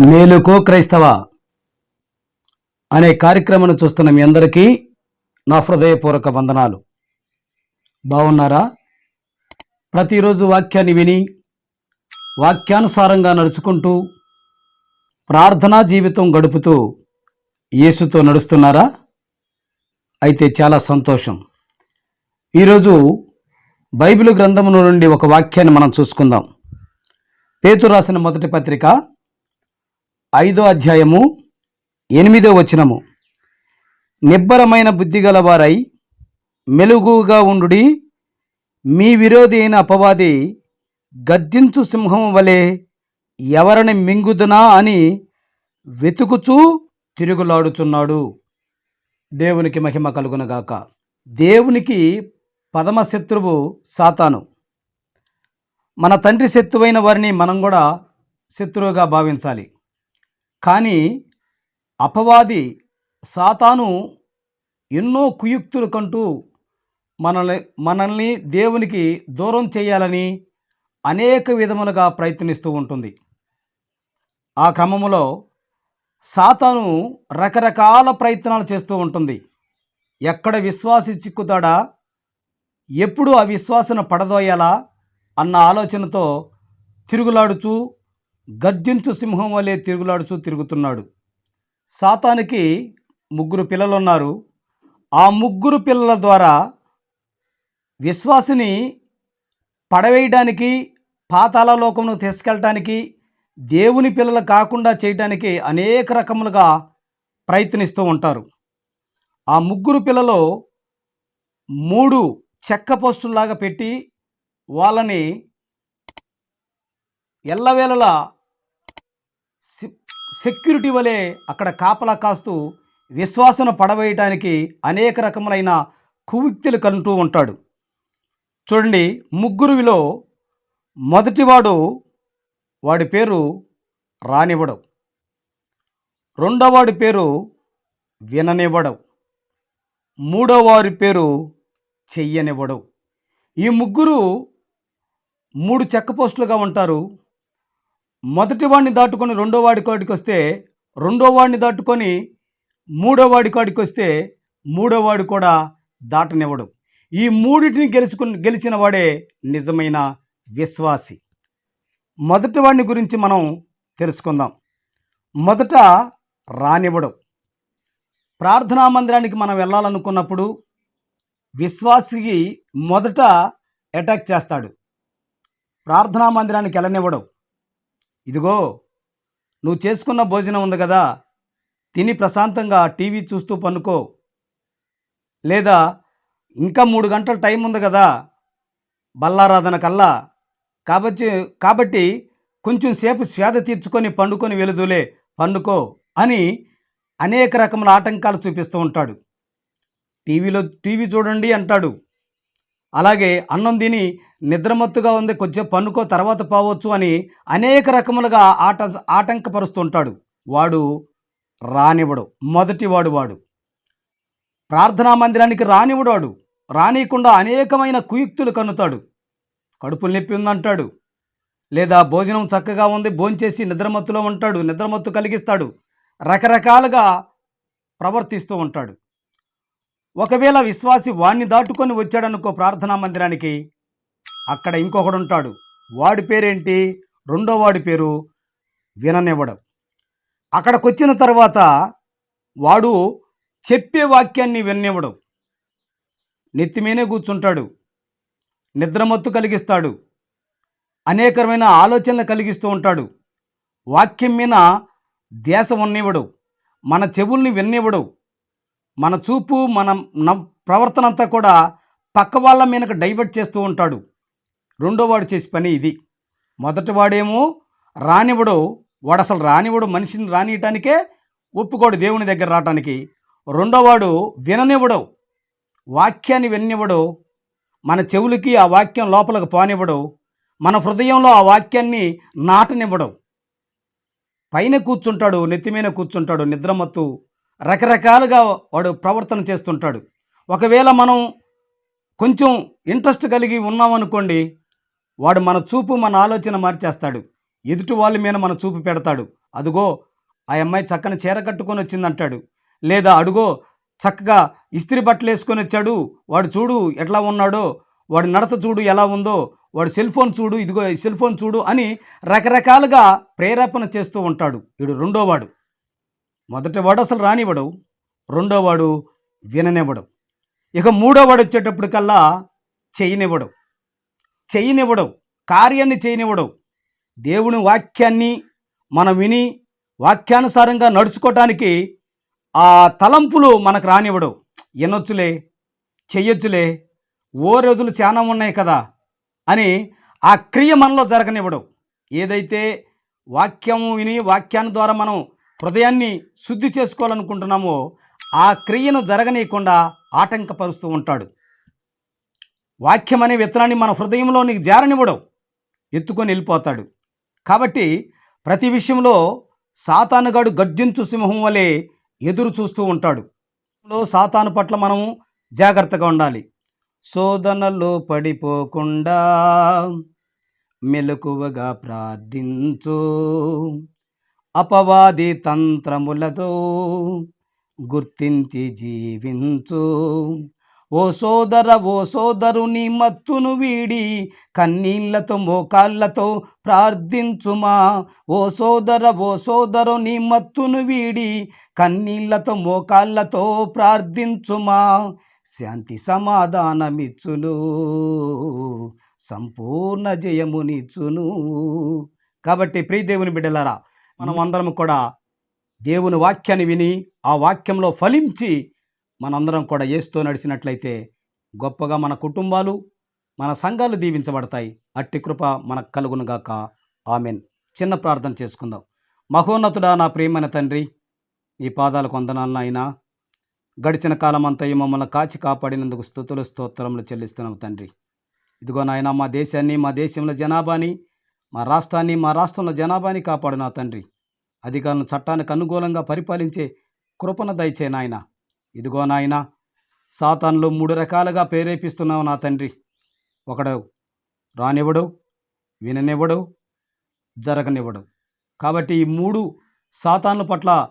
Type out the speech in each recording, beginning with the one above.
మేలుకో క్రైస్తవ? అనే కార్యక్రమాన్ని చూస్తున్న మీ అందరికీ నా హృదయపూర్వక వందనాలు. బాగున్నారా? ప్రతిరోజు వాక్యాన్ని విని వాక్యానుసారంగా నడుచుకుంటూ ప్రార్థనా జీవితం గడుపుతూ యేసుతో నడుస్తున్నారా? అయితే చాలా సంతోషం. ఈరోజు బైబిల్ గ్రంథము నుండి ఒక వాక్యాన్ని మనం చూసుకుందాం. పేతు రాసిన మొదటి పత్రిక ఐదో అధ్యాయము ఎనిమిదో వచనము. నిబ్బరమైన బుద్ధి గలవారై మెలుగుగా ఉండుడి మీ విరోధి అయిన అపవాది గర్జించు సింహం వలె ఎవరిని మింగుదునా అని వెతుకుచూ తిరుగులాడుచున్నాడు. దేవునికి మహిమ కలుగునగాక. దేవునికి పదమ శత్రువు సాతాను. మన తండ్రి శత్రువైన వారిని మనం కూడా శత్రువుగా భావించాలి. కానీ అపవాది సాతాను ఎన్నో కుయుక్తులు కంటూ మనల్ని మనల్ని దేవునికి దూరం చేయాలని అనేక విధములుగా ప్రయత్నిస్తూ ఉంటుంది. ఆ క్రమంలో సాతాను రకరకాల ప్రయత్నాలు చేస్తూ ఉంటుంది. ఎక్కడ విశ్వాసి చిక్కుతాడా? ఎప్పుడు ఆ విశ్వాసన పడదోయాలా? అన్న ఆలోచనతో తిరుగులాడుచూ గర్జించు సింహం వలె తిరుగులాడుచూ తిరుగుతున్నాడు. సాతానికి ముగ్గురు పిల్లలున్నారు. ఆ ముగ్గురు పిల్లల ద్వారా విశ్వాసిని పడవేయడానికి పాతాళలోకమును తీసుకెళ్ళటానికి దేవుని పిల్లలు కాకుండా చేయడానికి అనేక రకములుగా ప్రయత్నిస్తూ ఉంటారు. ఆ ముగ్గురు పిల్లలు మూడు చెక్క పోస్టుల్లాగా పెట్టి వాళ్ళని ఎల్లవేళలా సెక్యూరిటీ వలె అక్కడ కాపలా కాస్తూ విశ్వాసను పడవేయటానికి అనేక రకములైన కువిక్తులు కంటూ ఉంటాడు. చూడండి ముగ్గురువిలో మొదటివాడు వాడి పేరు రానివ్వడం. రెండోవాడి పేరు విననివ్వడం. మూడోవారి పేరు చెయ్యనివ్వడం. ఈ ముగ్గురు మూడు చెక్క పోస్టులుగా ఉంటారు. మొదటి వాడిని దాటుకొని రెండో వాడి కాడికి వస్తే రెండో వాడిని దాటుకొని మూడో వాడి కాడికి వస్తే మూడో వాడు కూడా దాటనివ్వడు. ఈ మూడిటిని గెలుచుకుని గెలిచిన వాడే నిజమైన విశ్వాసి. మొదటి వాడిని గురించి మనం తెలుసుకుందాం. మొదట రానివ్వడం. ప్రార్థనా మందిరానికి మనం వెళ్ళాలనుకున్నప్పుడు విశ్వాసికి మొదట అటాక్ చేస్తాడు. ప్రార్థనా మందిరానికి వెళ్ళనివ్వడం. ఇదిగో నువ్వు చేసుకున్న భోజనం ఉంది కదా తిని ప్రశాంతంగా టీవీ చూస్తూ పనుకో. లేదా ఇంకా మూడు గంటల టైం ఉంది కదా బల్లారాధన కల్లా. కాబట్టి కాబట్టి కొంచెం సేపు స్వేద తీర్చుకొని పండుకొని వెలుదులే పండుకో అని అనేక రకముల ఆటంకాలు చూపిస్తూ ఉంటాడు. టీవీలో టీవీ చూడండి అంటాడు. అలాగే అన్నం తిని నిద్రమత్తుగా ఉంది కొంచెం పన్నుకో తర్వాత పోవచ్చు అని అనేక రకములుగా ఆట ఆటంకపరుస్తుంటాడు. వాడు రానివ్వడు. మొదటి వాడు వాడు. ప్రార్థనా మందిరానికి రానివ్వడు వాడు. రానియకుండా అనేకమైన కుయుక్తులు కన్నుతాడు. కడుపులు నొప్పి ఉందంటాడు. లేదా భోజనం చక్కగా ఉంది భోంచేసి నిద్రమత్తులో ఉంటాడు నిద్రమత్తు కలిగిస్తాడు. రకరకాలుగా ప్రవర్తిస్తూ ఉంటాడు. ఒకవేళ విశ్వాసి వాణ్ణి దాటుకొని వచ్చాడనుకో ప్రార్థనా మందిరానికి అక్కడ ఇంకొకడు ఉంటాడు వాడి పేరేంటి? రెండో వాడి పేరు విననివ్వడం. అక్కడికొచ్చిన తర్వాత వాడు చెప్పే వాక్యాన్ని విననివ్వడం. నెత్తిమీనే కూర్చుంటాడు. నిద్రమత్తు కలిగిస్తాడు. అనేకమైన ఆలోచనలు కలిగిస్తూ ఉంటాడు. వాక్యం మీద దేశం ఉన్నివ్వడు. మన చెవుల్ని విన్నివ్వడు మన చూపు మన ప్రవర్తన అంతా కూడా పక్క వాళ్ళ మీదకి డైవర్ట్ చేస్తూ ఉంటాడు. రెండో వాడు చేసే పని ఇది. మొదటి వాడేమో రానివ్వడు. వాడు అసలు రానివ్వడు. మనిషిని రానియటానికే ఒప్పుకోడు దేవుని దగ్గర రావటానికి. రెండోవాడు విననివ్వడు. వాక్యాన్ని విననివ్వడు. మన చెవులకి ఆ వాక్యం లోపలికి పోనివ్వడు. మన హృదయంలో ఆ వాక్యాన్ని నాటనివ్వడు. పైన కూర్చుంటాడు నెత్తి మీద కూర్చుంటాడు నిద్రమత్తు రకరకాలుగా వాడు ప్రవర్తన చేస్తుంటాడు. ఒకవేళ మనం కొంచెం ఇంట్రెస్ట్ కలిగి ఉన్నామనుకోండి వాడు మన చూపు మన ఆలోచన మార్చేస్తాడు. ఎదుటి వాళ్ళ మీద మన చూపు పెడతాడు. అదుగో ఆ అమ్మాయి చక్కని చీర కట్టుకొని వచ్చిందంటాడు. లేదా అడుగో చక్కగా ఇస్త్రీ బట్టలు వేసుకొని వచ్చాడు. వాడు చూడు ఎట్లా ఉన్నాడో వాడి నడత చూడు ఎలా ఉందో వాడు సెల్ ఫోన్ చూడు ఇదిగో సెల్ ఫోన్ చూడు అని రకరకాలుగా ప్రేరేపణ చేస్తూ ఉంటాడు వీడు రెండోవాడు. మొదటివాడు అసలు రానివ్వడు రెండోవాడు విననివ్వడు ఇక మూడోవాడు వచ్చేటప్పటికల్లా చేయనివ్వడు చేయనివ్వడు కార్యాన్ని చేయనివ్వడు దేవుని వాక్యాన్ని మనం విని వాక్యానుసారంగా నడుచుకోవటానికి ఆ తలంపులు మనకు రానివ్వడు వినొచ్చులే చెయ్యొచ్చులే ఓ రోజులు చాలా ఉన్నాయి కదా అని ఆ క్రియ మనలో జరగనివ్వడు ఏదైతే వాక్యము విని వాక్యాన్ని ద్వారా మనం హృదయాన్ని శుద్ధి చేసుకోవాలనుకుంటున్నామో ఆ క్రియను జరగనీయకుండా ఆటంకపరుస్తూ ఉంటాడు. వాక్యం అనే విత్తనాన్ని మన హృదయంలో నీకు జారనివ్వడం. ఎత్తుకొని వెళ్ళిపోతాడు. కాబట్టి ప్రతి విషయంలో సాతానుగాడు గర్జించు సింహం వలె ఎదురు చూస్తూ ఉంటాడు. సాతాను పట్ల మనం జాగ్రత్తగా ఉండాలి. శోధనలో పడిపోకుండా మెలకువగా ప్రార్థించు. అపవాది తంత్రములతో గుర్తించి జీవించు. ఓ సోదర ఓ సోదరుని మత్తును వీడి కన్నీళ్ళతో మోకాళ్ళతో ప్రార్థించుమా? ఓ సోదర ఓ సోదరుని మత్తును వీడి కన్నీళ్ళతో మోకాళ్ళతో ప్రార్థించుమా? శాంతి సమాధానమిచ్చును సంపూర్ణ జయమునిచ్చును. కాబట్టి ప్రియదేవుని బిడ్డలారా మనం అందరం కూడా దేవుని వాక్యాన్ని విని ఆ వాక్యంలో ఫలించి మనందరం కూడా ఏస్తూ నడిచినట్లయితే గొప్పగా మన కుటుంబాలు మన సంఘాలు దీవించబడతాయి. అట్టి కృప మనకు కలుగునుగాక ఆమెన్. చిన్న ప్రార్థన చేసుకుందాం. మహోన్నతుడా నా ప్రియమైన తండ్రి ఈ పాదాలకు కొందనాలను అయినా గడిచిన కాలం అంతయు మమ్మల్ని కాచి కాపాడినందుకు స్థుతులు స్తోత్రములు చెల్లిస్తున్నాం తండ్రి. ఇదిగో నాయన మా దేశాన్ని మా దేశంలో జనాభాని మా రాష్ట్రాన్ని మా రాష్ట్రంలో జనాభాని కాపాడు నా తండ్రి? అధికారులను చట్టానికి అనుకూలంగా పరిపాలించే కృపణ దయచే నాయన. ఇదిగో నాయన సాతాన్లు మూడు రకాలుగా ప్రేరేపిస్తున్నావు నా తండ్రి. ఒకడు రానివ్వడు విననివ్వడు జరగనివ్వడు. కాబట్టి ఈ మూడు సాతాన్ల పట్ల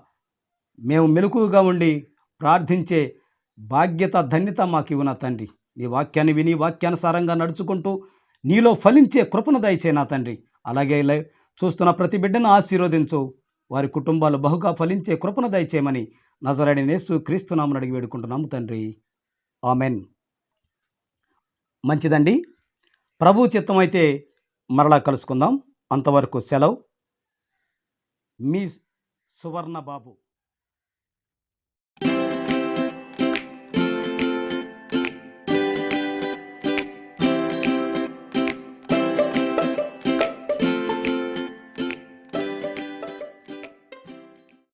మేము మెలకుగా ఉండి ప్రార్థించే బాధ్యత ధన్యత మాకు ఇవ్వు నా తండ్రి. నీ వాక్యాన్ని విని వాక్యానుసారంగా నడుచుకుంటూ నీలో ఫలించే కృపను దయచే నా తండ్రి. అలాగే ఇలా చూస్తున్న ప్రతి బిడ్డను ఆశీర్వదించు. వారి కుటుంబాలు బహుగా ఫలించే కృపను దయచేయమని నజరడి నేసు క్రీస్తునామని అడిగి వేడుకుంటున్నాము తండ్రి. ఆమెన్. మంచిదండి. ప్రభు చిత్తం అయితే మరలా కలుసుకుందాం. అంతవరకు సెలవు. మీ సువర్ణ బాబు.